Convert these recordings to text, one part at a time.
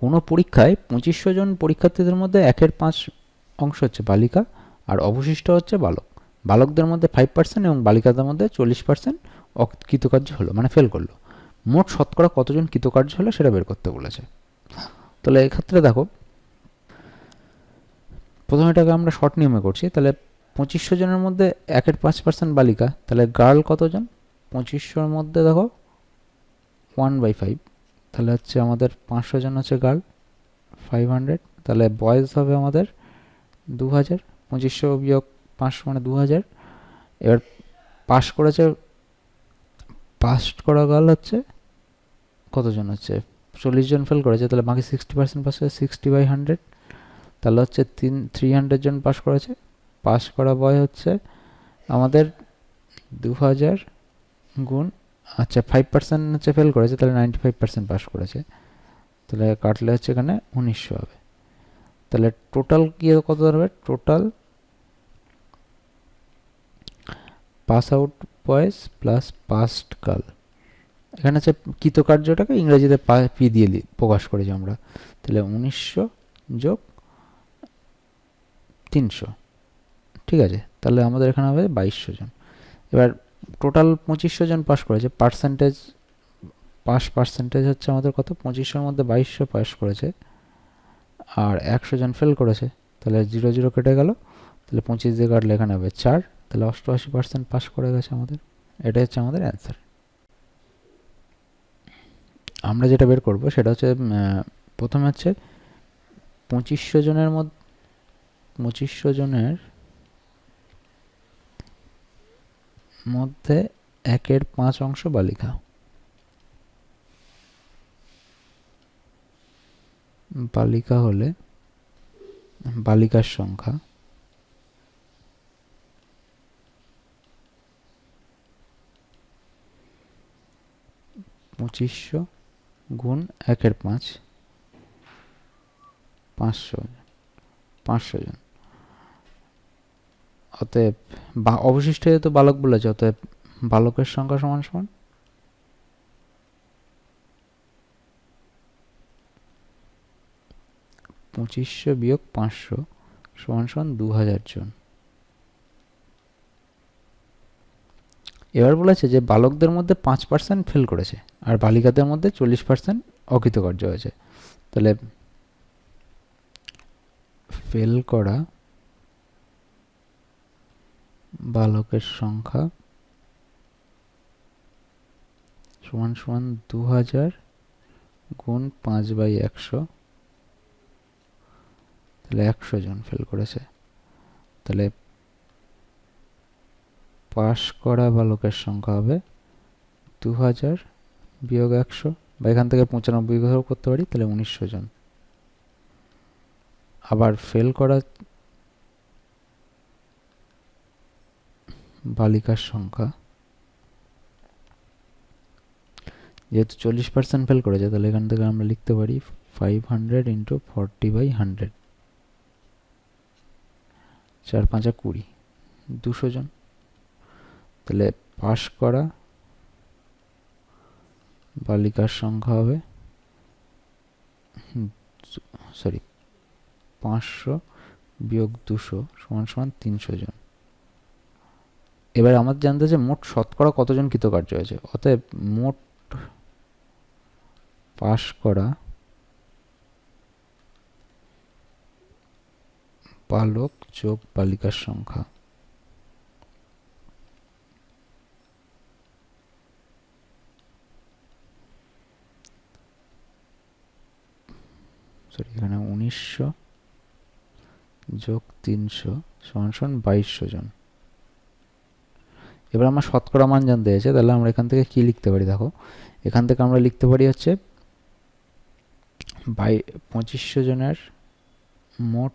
কোনো পরীক্ষায় পঁচিশশো জন পরীক্ষার্থীদের মধ্যে একের পাঁচ অংশ হচ্ছে বালিকা আর অবশিষ্ট হচ্ছে বালক। বালকদের মধ্যে ফাইভ পার্সেন্ট এবং বালিকাদের মধ্যে চল্লিশ পার্সেন্ট অকৃতকার্য হলো মানে ফেল করল। মোট শতকরা কতজন কৃতকার্য হলো সেটা বের করতে বলেছে। তাহলে এক্ষেত্রে দেখো, প্রথমে এটাকে আমরা শর্ট নিয়মে করছি, তাহলে পঁচিশশো জনের মধ্যে একের পাঁচ পার্সেন্ট বালিকা, তাহলে গার্ল কতজন? পঁচিশশোর মধ্যে দেখো ওয়ান বাই ফাইভ তাহলে হচ্ছে আমাদের পাঁচশো জন হচ্ছে গার্ল ফাইভ হান্ড্রেড তাহলে বয়েজ হবে আমাদের দু হাজার পঁচিশশো বিয়োগ পাঁচশো মানে দু হাজার এবার পাস করেছে পাস করা গার্ল হচ্ছে কতজন হচ্ছে? চল্লিশ জন ফেল করেছে, তাহলে বাকি সিক্সটি পার্সেন্ট পাস হয়েছে সিক্সটি বাই হান্ড্রেড তাহলে হচ্ছে তিন থ্রি হান্ড্রেড জন পাস করেছে পাস করা বয় হচ্ছে আমাদের দু হাজার গুণ আচ্ছা ফাইভ পার্সেন্ট হচ্ছে ফেল করেছে, তাহলে নাইনটি ফাইভ পার্সেন্ট পাস করেছে। তাহলে কাটলে হচ্ছে এখানে উনিশশো হবে। তাহলে টোটাল কি কত দাঁড়াবে total pass out boys plus past কাল এখানে হচ্ছে কৃতকার্যটাকে ইংরেজিতে পি দিয়ে প্রকাশ করেছি আমরা। তাহলে উনিশশো যোগ তিনশো। ঠিক আছে? তাহলে আমাদের এখানে হবে বাইশশো জন। এবার টোটাল পঁচিশশো জন পাস করেছে। পার্সেন্টেজ পাস পার্সেন্টেজ হচ্ছে আমাদের কত? পঁচিশশোর মধ্যে বাইশশো পাস করেছে। আর একশো জন ফেল করেছে। তাহলে জিরো জিরো কেটে গেল। তাহলে পঁচিশ দিয়ে কাটলে এখানে হবে চার। তাহলে অষ্টআশি পার্সেন্ট পাস করে গেছে আমাদের। এটাই হচ্ছে আমাদের অ্যান্সার আমরা যেটা বের করব সেটা হচ্ছে প্রথমে হচ্ছে পঁচিশশো জনের মধ্যে, পঁচিশশো জনের মধ্যে একের পাঁচ অংশ বালিকা। বালিকা হলে বালিকার সংখ্যা। পঁচিশশো গুণ একের পাঁচ, পাঁচশো পাঁচশো জন। অতএব বা অবশিষ্ট যেহেতু বালক বলেছে, অতএব বালকের সংখ্যা সমান সমান? পঁচিশশো বিয়োগ পাঁচশো সমান সমান দু হাজার জন। এবার বলেছে যে বালকদের মধ্যে পাঁচ পার্সেন্ট ফেল করেছে, আর বালিকাদের মধ্যে চল্লিশ পার্সেন্ট অকৃতকার্য হয়েছে। তাহলে ফেল করা বালকের সংখ্যা সমান সমান দু হাজার গুণ পাঁচ বাই একশো। তাহলে একশো জন ফেল করেছে। তাহলে পাস করা বালকের সংখ্যা হবে দু হাজার বিয়োগ একশো। বা এখান থেকে পঁচানব্বই করতে পারি, তাহলে উনিশশো জন। আবার ফেল করা বালিকার সংখ্যা। যেহেতু চল্লিশ পার্সেন্ট ফেল করেছে, তাহলে এখান থেকে আমরা লিখতে পারি five hundred into forty by hundred চার পাঁচা কুড়ি, দুশো জন। তাহলে পাস করা বালিকার সংখ্যা হবে সরি পাঁচশো বিয়োগ দুশো সমান সমান তিনশো জন। এবার আমাদের জানতে যে মোট শতকরা কতজন কৃতকার্য হয়েছে? অতএব মোট পাস করা পালক যোগ বালিকার সংখ্যা। এখানে উনিশশো যোগ তিনশো সমান সমান বাইশশো জন। এবার আমার শতকরা মান জানতে হয়েছে তাহলে আমরা এখান থেকে কি লিখতে পারি দেখো? এখান থেকে আমরা লিখতে পারি হচ্ছে বাই পঁচিশশো জনের মোট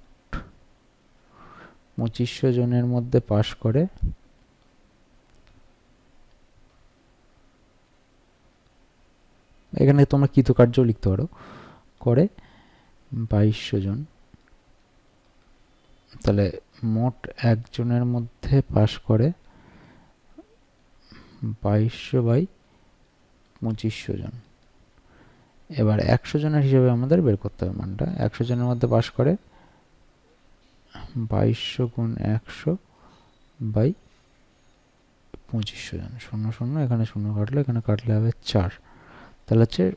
পঁচিশশো জনের মধ্যে পাশ করে এখানে তোমরা কৃতকার্য লিখতে পারো, করে বাইশশো জন। তাহলে মোট একজনের মধ্যে পাশ করে বাইশশো বাই পঁচিশশো জন। এবার একশো জনের হিসেবে আমাদের বের করতে হবে মানটা। একশো জনের মধ্যে পাস করে বাইশশো গুণ একশো বাই পঁচিশশো জন। শূন্য শূন্য, এখানে শূন্য কাটলে, এখানে কাটলে হবে চার। তাহলে হচ্ছে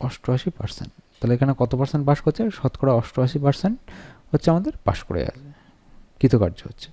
অষ্টআশি পার্সেন্ট। তাহলে এখানে কত পার্সেন্ট পাস করছে? শতকরা অষ্টআশি পার্সেন্ট হচ্ছে আমাদের পাস করে আছে কৃতকার্য হচ্ছে।